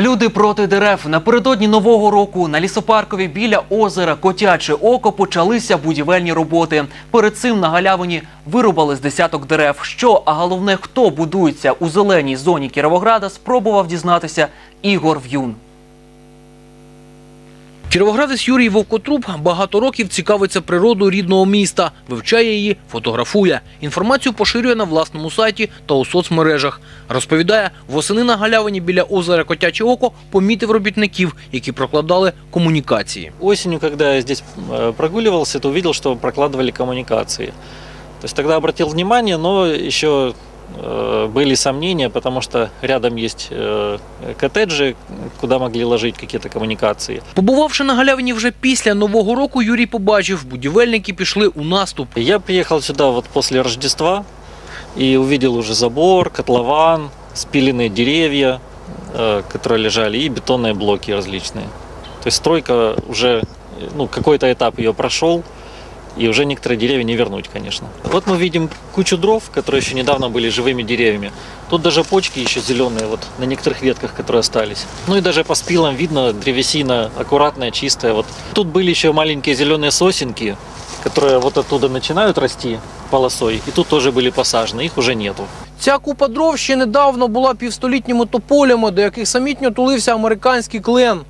Люди проти дерев напередодні нового року на лісопаркові біля озера Котяче Око почалися будівельні роботи. Перед цим на галявині вирубали з десяток дерев. Що, а головне, хто будується у зеленій зоні Кіровограда, спробував дізнатися Ігор В'юн. Кіровоградець Юрій Вовкотруб багато років цікавиться природою рідного міста, вивчає її, фотографує. Інформацію поширює на власному сайті та у соцмережах. Розповідає, восени на галявині біля озера Котяче Око помітив робітників, які прокладали комунікації. Осенью, когда я здесь э, прогуливался, то увидел, что прокладывали коммуникации. То есть тогда обратил внимание, но еще э, были сомнения, потому что рядом есть э, коттеджи, куда могли ложить какие-то коммуникации. Побувавши на галявині вже після нового року, Юрій побачив, будівельники пішли у наступ. Я приехал сюда вот после Рождества и увидел уже забор, котлован, спиленные деревья, э, которые лежали, и бетонные блоки различные. То есть стройка уже, э, ну, какой-то этап ее прошел, и уже некоторые деревья не вернуть, конечно. Вот мы видим кучу дров, которые еще недавно были живыми деревьями. Тут даже почки еще зеленые, вот на некоторых ветках, которые остались. Ну и даже по спилам видно древесина аккуратная, чистая. Вот тут были еще маленькие зеленые сосенки, которые вот оттуда начинают расти полосой, и тут тоже были посажены, их уже нету. Ця купа дров ще недавно була півстолітніми тополями, до яких самітньо тулився американський клен.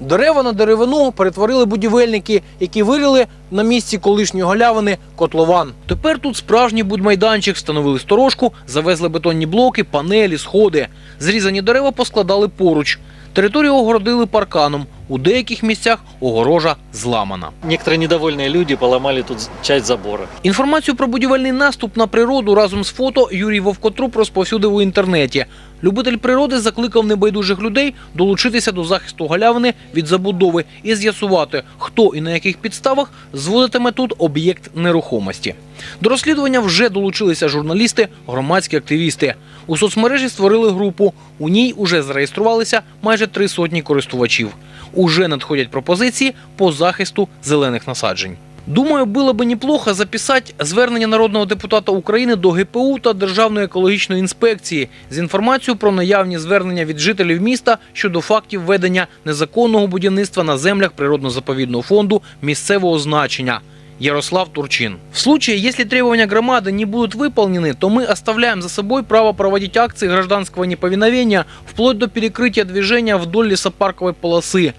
Дерева на деревину перетворили будівельники, які вирили на місці колишньої галявини котлован. Тепер тут справжній будмайданчик, встановили сторожку, завезли бетонні блоки, панелі, сходи. Зрізані дерева поскладали поруч. Територію огородили парканом. У деяких місцях огорожа зламана. Некоторые недовольные люди поломали тут часть забора. Інформацію про будівельний наступ на природу разом з фото Юрій Вовкотруп розповсюдив у інтернеті. Любитель природи закликав небайдужих людей долучитися до захисту галявини від забудови і з'ясувати, хто і на яких підставах зводитиме тут об'єкт нерухомості. До розслідування вже долучилися журналісти, громадські активісти. У соцмережі створили групу. У ній уже зареєструвалися майже три сотні користувачів. Уже надходять пропозиції по захисту зелених насаджень. Думаю, було би неплохо записати звернення народного депутата України до ГПУ та Державної екологічної інспекції з інформацією про наявні звернення від жителів міста щодо фактів ведення незаконного будівництва на землях природно-заповідного фонду місцевого значення. Ярослав Турчин. В случае, если требования громады не будут выполнены, то мы оставляем за собой право проводить акции гражданского неповиновения вплоть до перекрытия движения вдоль лесопарковой полосы.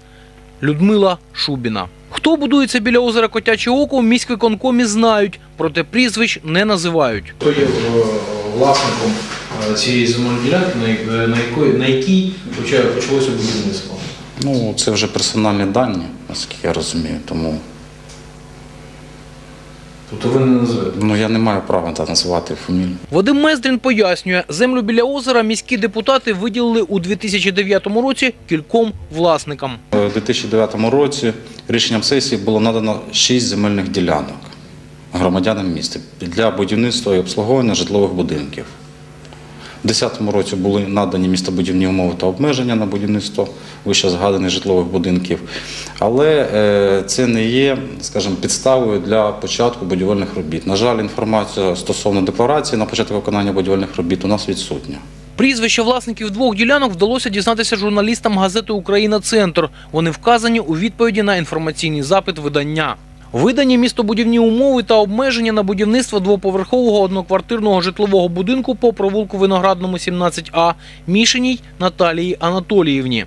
Людмила Шубіна. Хто будується біля озера Котяче Око, в міськвиконкомі знають, проте прізвищ не називають. Хто є е, власником е, цієї земельної ділянки, на як- на якої на якій поча- почалося будівництво? Ну, це вже персональні дані, наскільки я розумію. Тому Тобто ви не називаєте. ну, я не маю права та називати фамілію. Вадим Мездрін пояснює, землю біля озера міські депутати виділили у 2009 році кільком власникам. У 2009 році рішенням сесії було надано 6 земельних ділянок громадянам міста для будівництва і обслуговування житлових будинків. У 2010 році були надані містобудівні умови та обмеження на будівництво вище згаданих житлових будинків, але е, це не є, скажімо, підставою для початку будівельних робіт. На жаль, інформація стосовно декларації на початок виконання будівельних робіт у нас відсутня. Прізвища власників двох ділянок вдалося дізнатися журналістам газети Україна Центр. Вони вказані у відповіді на інформаційний запит видання. Видані містобудівні умови та обмеження на будівництво двоповерхового одноквартирного житлового будинку по провулку Виноградному 17А Мішеній Наталії Анатоліївні.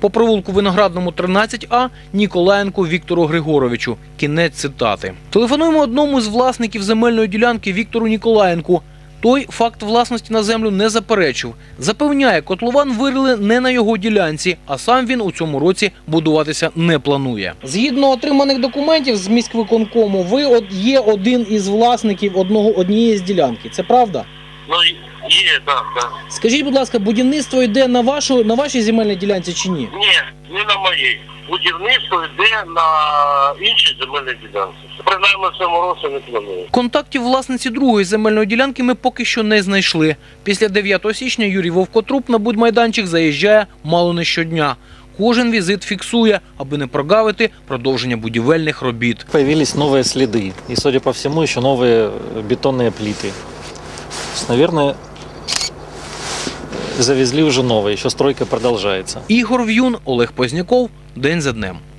По провулку Виноградному 13А Ніколаєнку Віктору Григоровичу. Кінець цитати. Телефонуємо одному з власників земельної ділянки Віктору Ніколаєнку. Той факт власності на землю не заперечив. Запевняє, котлован вирили не на його ділянці, а сам він у цьому році будуватися не планує. Згідно отриманих документів з міськвиконкому, ви от є один із власників одного однієї з ділянки. Це правда? Ну, є, так, так. Скажіть, будь ласка, будівництво йде на вашу на вашій земельній ділянці чи ні? Ні, не на моїй Будівництво йде на іншій земельній ділянці. Принаймні в цьому році не планую. Контактів власниці другої земельної ділянки ми поки що не знайшли. Після 9 січня Юрій Вовкотруп на будмайданчик заїжджає мало не щодня. Кожен візит фіксує, аби не прогавити продовження будівельних робіт. Появились новые следы, и, судя по всему, еще новые э, бетонные плиты. То есть, наверное, завезли уже новое, еще стройка продолжается. Ігор В'юн, Олег Позняков. День за днем.